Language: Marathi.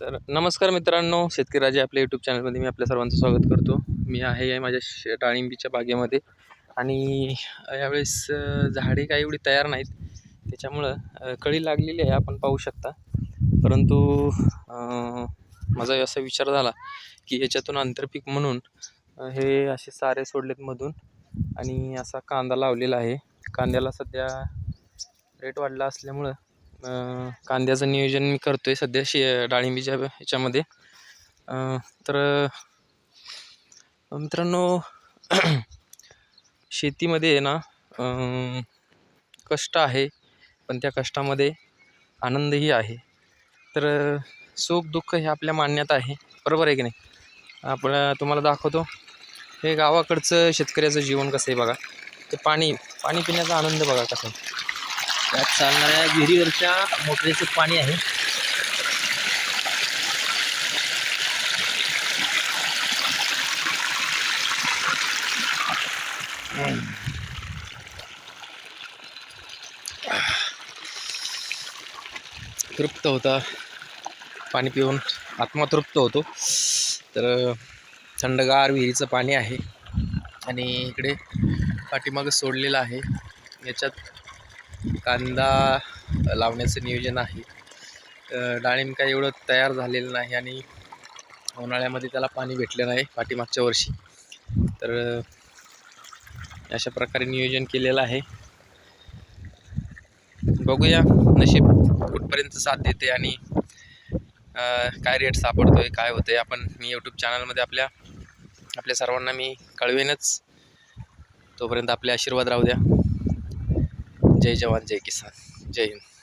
तर नमस्कार मित्रांनो शेतकरी राजे आपल्या यूट्यूब चॅनलमध्ये मी आपल्या सर्वांचं स्वागत करतो. मी आहे आहे माझ्या शे डाळिंबीच्या बागेमध्ये आणि यावेळेस झाडे काही एवढी तयार नाहीत. त्याच्यामुळं कळी लागलेली आहे आपण पाहू शकता. परंतु माझा असा विचार झाला की याच्यातून आंतरपीक म्हणून हे असे सारे सोडलेत मधून आणि असा कांदा लावलेला आहे. कांद्याला सध्या रेट वाढला असल्यामुळं कांद्याचं नियोजन मी करतो आहे सध्या शे डाळिंबीच्या ह्याच्यामध्ये. तर मित्रांनो शेतीमध्ये आहे ना कष्ट आहे पण त्या कष्टामध्ये आनंदही आहे. तर सुख दुःख हे आपल्या मान्यात आहे. बरोबर आहे की नाही? आपण तुम्हाला दाखवतो. हे गावाकडचं शेतकऱ्याचं जीवन कसं आहे बघा. ते पाणी पाणी पिण्याचा आनंद बघा कसं त्यात चालणाऱ्या विहिरीवरच्या मोटरीचं पाणी आहे. तृप्त होता. पाणी पिऊन आत्मा तृप्त होतो. तर थंडगार विहिरीचं पाणी आहे. आणि इकडे पाठीमागं सोडलेलं आहे. याच्यात कांदा लावण्याचं नियोजन आहे. डाळिंब काही एवढं तयार झालेलं नाही आणि उन्हाळ्यामध्ये त्याला पाणी भेटलं नाही पाठीमागच्या वर्षी. तर अशा प्रकारे नियोजन केलेलं आहे. बघूया नशीब कुठपर्यंत साथ देते आणि काय रेट सापडतोय काय होतं आहे आपण मी यूट्यूब चॅनलमध्ये आपल्या आपल्या सर्वांना मी कळवेनच. तोपर्यंत आपले आशीर्वाद राहू द्या. જય જવાન જય કિસાન જય હિન્દ